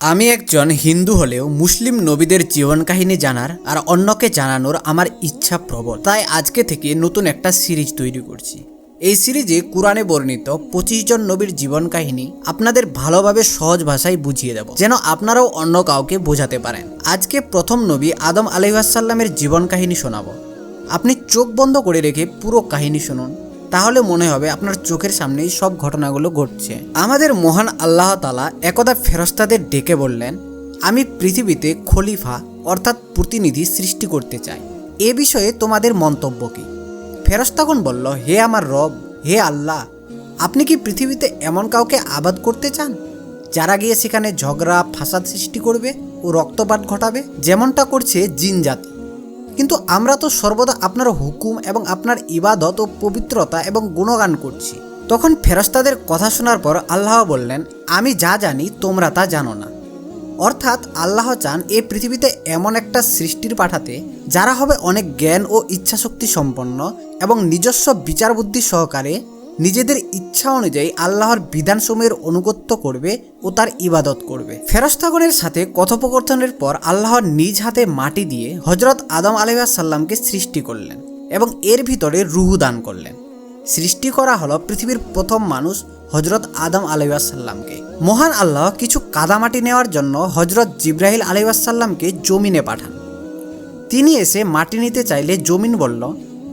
আমি একজন হিন্দু হলেও মুসলিম নবীদের জীবন কাহিনী জানার আর অন্যকে জানানোর আমার ইচ্ছা প্রবল। তাই আজকে থেকে নতুন একটা সিরিজ তৈরি করছি। এই সিরিজে কোরআনে বর্ণিত পঁচিশ জন নবীর জীবন কাহিনী আপনাদের ভালোভাবে সহজ ভাষায় বুঝিয়ে দেব, যেন আপনারাও অন্য কাউকে বোঝাতে পারেন। আজকে প্রথম নবী আদম আলহাসাল্লামের জীবন কাহিনী শোনাবো। আপনি চোখ বন্ধ করে রেখে পুরো কাহিনী শুনুন। তাহলে মনে হবে আপনার চোখের সামনেই সব ঘটনাগুলো ঘটছে। আমাদের মহান আল্লাহ তালা একদা ফেরস্তাদের ডেকে বললেন, আমি পৃথিবীতে খলিফা অর্থাৎ প্রতিনিধি সৃষ্টি করতে চাই। এ বিষয়ে তোমাদের মন্তব্য কি? ফেরস্তাগণ বলল, হে আমার রব, হে আল্লাহ, আপনি কি পৃথিবীতে এমন কাউকে আবাদ করতে চান, যারা গিয়ে সেখানে ঝগড়া, ফাসাদ সৃষ্টি করবে ও রক্তপাত ঘটাবে? যেমনটা করছে জিন জাতি। কিন্তু আমরা তো সর্বদা আপনার হুকুম এবং আপনার ইবাদত ও পবিত্রতা এবং গুণগান করছি। তখন ফেরস্তাদের কথা শোনার পর আল্লাহ বললেন, আমি যা জানি, তোমরা তা জানো না। অর্থাৎ আল্লাহ চান এই পৃথিবীতে এমন একটা সৃষ্টির পাঠাতে, যারা হবে অনেক জ্ঞান ও ইচ্ছাশক্তি সম্পন্ন এবং নিজস্ব বিচার বুদ্ধি সহকারে নিজেদের ইচ্ছা অনুযায়ী আল্লাহর বিধানসমূহের অনুগত্য করবে ও তার ইবাদত করবে। ফেরস্তাগণের সাথে কথোপকথনের পর আল্লাহর নিজ হাতে মাটি দিয়ে হজরত আদম আলহাসাল্লামকে সৃষ্টি করলেন এবং এর ভিতরে রুহু দান করলেন। সৃষ্টি করা হলো পৃথিবীর প্রথম মানুষ হজরত আদম আলাইসাল্লামকে মহান আল্লাহ কিছু কাদামাটি নেওয়ার জন্য হজরত জিব্রাহিল আলাইসাল্লামকে জমিনে পাঠান। তিনি এসে মাটি নিতে চাইলে জমিন বলল,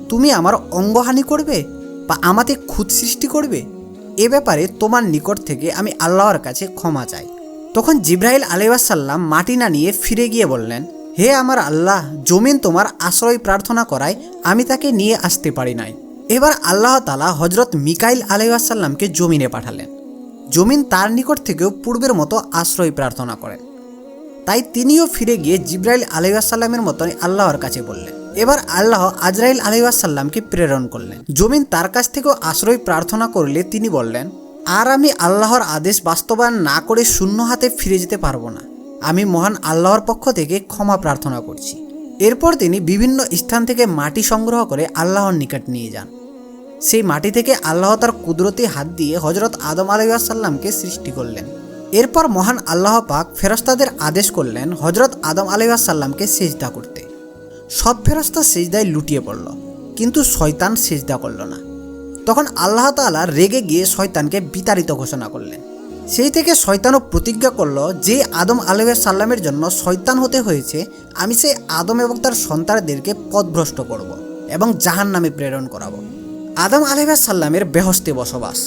তুমি আমার অঙ্গহানি করবে? বা আমাতে খুদ সৃষ্টি করবে? এ ব্যাপারে তোমার নিকট থেকে আমি আল্লাহর কাছে ক্ষমা চাই। তখন জিব্রাহিল আলাইসাল্লাম মাটি না নিয়ে ফিরে গিয়ে বললেন, হে আমার আল্লাহ, জমিন তোমার আশ্রয় প্রার্থনা করায়, আমি তাকে নিয়ে আসতে পারি নাই। এবার আল্লাহ তালা হজরত মিকাইল আলাইসাল্লামকে জমিনে পাঠালেন। জমিন তার নিকট থেকেও পূর্বের মতো আশ্রয় প্রার্থনা করেন। তাই তিনিও ফিরে গিয়ে জিব্রাইল আলাইসাল্লামের মতন আল্লাহর কাছে বললেন। এবার আল্লাহ আজরাইল আলাইসাল্লামকে প্রেরণ করলেন। জমিন তার কাছ থেকেও আশ্রয় প্রার্থনা করলে তিনি বললেন, আর আমি আল্লাহর আদেশ বাস্তবায়ন না করে শূন্য হাতে ফিরে যেতে পারব না। আমি মহান আল্লাহর পক্ষ থেকে ক্ষমা প্রার্থনা করছি। এরপর তিনি বিভিন্ন স্থান থেকে মাটি সংগ্রহ করে আল্লাহর নিকট নিয়ে যান। সেই মাটি থেকে আল্লাহ তার কুদরতি হাত দিয়ে হজরত আদম আলাইসাল্লামকে সৃষ্টি করলেন। এরপর মহান আল্লাহ পাক ফেরস্তাদের আদেশ করলেন হজরত আদম আলাইসাল্লামকে সেজদা করতে। সব ফেরস্তা সেজদায় লুটিয়ে পড়ল, কিন্তু শয়তান সেজদা করল না। তখন আল্লাহ তাআলা রেগে গিয়ে শয়তানকে বিতাড়িত ঘোষণা করলেন। সেই থেকে শয়তানও প্রতিজ্ঞা করল যে আদম আলাইসাল্লামের জন্য শয়তান হতে হয়েছে, আমি সেই আদম এবং তার সন্তানদেরকে পথভ্রষ্ট করব এবং জাহান নামে প্রেরণ করাবো। আদম আলাইসাল্লামের বেহস্তে বসবাস।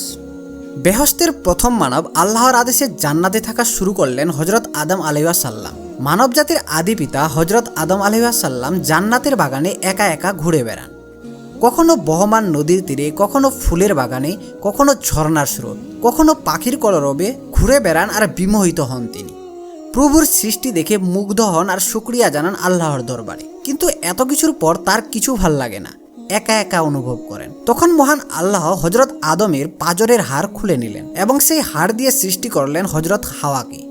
বেহস্তের প্রথম মানব আল্লাহর আদেশে জান্নাতে থাকা শুরু করলেন হজরত আদম আলাইসাল্লাম মানব জাতির আদি পিতা হজরত আদম আলাইসাল্লাম জান্নাতের বাগানে একা একা ঘুরে বেড়ান। কখনো বহমান নদীর তীরে, কখনো ফুলের বাগানে, কখনো ঝর্ণার স্রোত, কখনো পাখির কলরবে ঘুরে বেড়ান আর বিমোহিত হন তিনি। প্রভুর সৃষ্টি দেখে মুগ্ধ হন আর শুক্রিয়া জানান আল্লাহর দরবারে। কিন্তু এত কিছুর পর তার কিছু ভালো লাগে না। একা একা অনুভব করেন। তখন মহান আল্লাহ হজরত আদমের পাজরের হাড় খুলে নিলেন এবং সেই হাড় দিয়ে সৃষ্টি করলেন হজরত হাওয়াকে।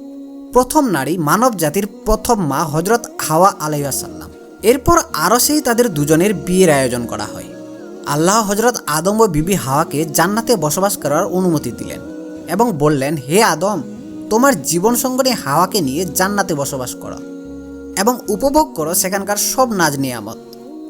প্রথম নারী মানব জাতির প্রথম মা হজরত হাওয়া আলাইসাল্লাম এরপর আরও সেই তাদের দুজনের বিয়ের আয়োজন করা হয়। আল্লাহ হজরত আদম ও বিবি হাওয়াকে জান্নাতে বসবাস করার অনুমতি দিলেন এবং বললেন, হে আদম, তোমার জীবন সঙ্গনী হাওয়াকে নিয়ে জান্নাতে বসবাস করো এবং উপভোগ করো সেখানকার সব নাজ নিয়ামত।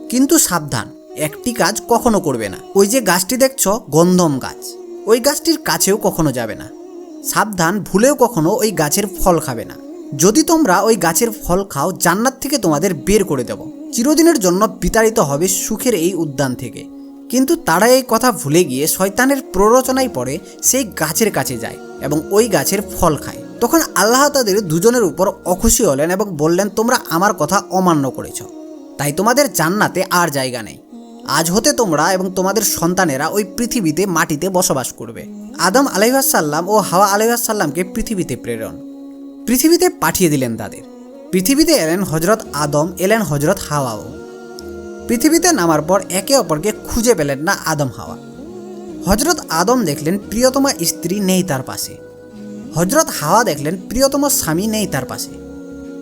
কিন্তু সাবধান, একটি কাজ কখনো করবে না। ওই যে গাছটি দেখছ, গন্ধম গাছ। ওই গাছটির কাছেও কখনো যাবে না। সাবধান, ভুলেও কখনো ওই গাছের ফল খাবে না। যদি তোমরা ওই গাছের ফল খাও, জান্নাত থেকে তোমাদের বের করে দেব। চিরদিনের জন্য বিতাড়িত হবে সুখের এই উদ্যান থেকে। কিন্তু তারা এই কথা ভুলে গিয়ে শয়তানের প্ররোচনায় পড়ে, সেই গাছের কাছে যায় এবং ওই গাছের ফল খায়। তখন আল্লাহ তাদের দুজনের উপর অখুশি হলেন এবং বললেন, তোমরা আমার কথা অমান্য করেছ। তাই তোমাদের জান্নাতে আর জায়গা নেই। আজ হতে তোমরা এবং তোমাদের সন্তানেরা ওই পৃথিবীতে মাটিতে বসবাস করবে। আদম আলাইহাসাল্লাম ও হাওয়া আলাইহাসাল্লামকে পৃথিবীতে প্রেরণ। পৃথিবীতে পাঠিয়ে দিলেন তাদের। পৃথিবীতে এলেন হজরত আদম, এলেন হজরত হাওয়াও। পৃথিবীতে নামার পর একে অপরকে খুঁজে পেলেন না আদম, হাওয়া। হজরত আদম দেখলেন প্রিয়তমা স্ত্রী নেই তার পাশে। হজরত হাওয়া দেখলেন প্রিয়তম স্বামী নেই তার পাশে।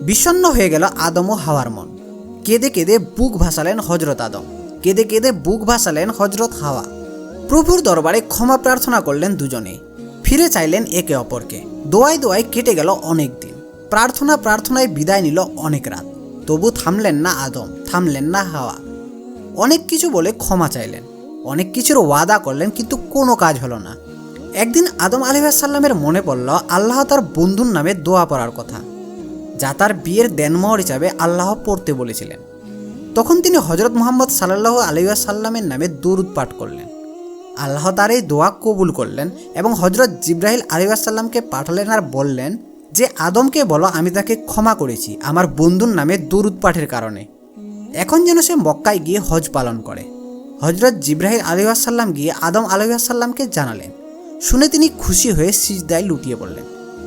বিষণ্ণ হয়ে গেল আদম ও হাওয়ার মন। কেঁদে কেঁদে বুক ভাসালেন হজরত আদম। কেঁদে কেঁদে বুক ভাসালেন হজরত হাওয়া। প্রভুর দরবারে ক্ষমা প্রার্থনা করলেন দুজনে। ফিরে চাইলেন একে অপরকে। দোয়ায় দোয়ায় কেটে গেল অনেক দিন। প্রার্থনা প্রার্থনায় বিদায় নিল অনেক রাত। তবু থামলেন না আদম, থামলেন না হাওয়া। অনেক কিছু বলে ক্ষমা চাইলেন। অনেক কিছুর ওয়াদা করলেন, কিন্তু কোনো কাজ হলো না। একদিন আদম আলিহাসাল্লামের মনে পড়ল, আল্লাহ তার বন্ধুর নামে দোয়া পড়ার কথা। যা তার বিয়ের দেনমোহর হিসাবে আল্লাহ পড়তে বলেছিলেন। তখন তিনি হজরত মোহাম্মদ সাল্লাহ আলিয়াসাল্লামের নামে দরুদ পাঠ করলেন। আল্লাহ তার এই দোয়া কবুল করলেন এবং হজরত জিব্রাহিল আলিয়াসাল্লামকে পাঠালেন আর বললেন যে, আদমকে বলো, আমি তাকে ক্ষমা করেছি আমার বন্ধুর নামে দরুদ পাঠের কারণে। এখন যেন সে মক্কায় গিয়ে হজ পালন করে। হজরত জিব্রাহিল আলিয়াসাল্লাম গিয়ে আদম আলিয়াসাল্লামকে জানালেন। শুনে তিনি খুশি হয়ে সিজদায় লুটিয়ে পড়লেন।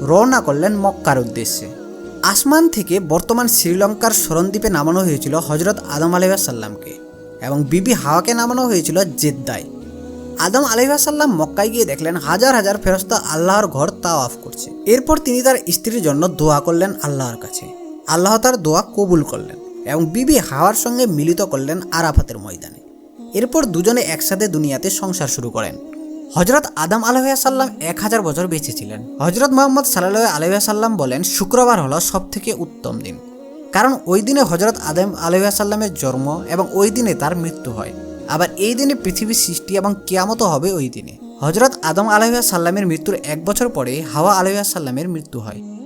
রওনা করলেন মক্কার উদ্দেশ্যে। আসমান থেকে বর্তমান শ্রীলঙ্কার সরণদ্বীপে নামানো হয়েছিল হজরত আদম আলাইসাল্লামকে এবং বিবি হাওয়াকে নামানো হয়েছিল জেদ্দায়। আদম আলাইসাল্লাম মক্কায় গিয়ে দেখলেন হাজার হাজার ফেরস্তা আল্লাহর ঘর তাওয়াফ করছে। এরপর তিনি তার স্ত্রীর জন্য দোয়া করলেন আল্লাহর কাছে। আল্লাহ তার দোয়া কবুল করলেন এবং বিবি হাওয়ার সঙ্গে মিলিত করলেন আরাফাতের ময়দানে। এরপর দুজনে একসাথে দুনিয়াতে সংসার শুরু করেন। হজরত আদম আলহিয়া সাল্লাম এক হাজার বছর বেঁচে ছিলেন। হজরত মোহাম্মদ সাল্লাহ আলহিয়া সাল্লাম বলেন, শুক্রবার হলো সবথেকে উত্তম দিন। কারণ ওই দিনে হজরত আদম আলহিয়া সাল্লামের জন্ম এবং ওই দিনে তার মৃত্যু হয়। আবার এই দিনে পৃথিবীর সৃষ্টি এবং কেয়ামতো হবে ওই দিনে। হজরত আদম আলহিয়া সাল্লামের মৃত্যুর এক বছর পরে হাওয়া আলহিয়া সাল্লামের মৃত্যু হয়।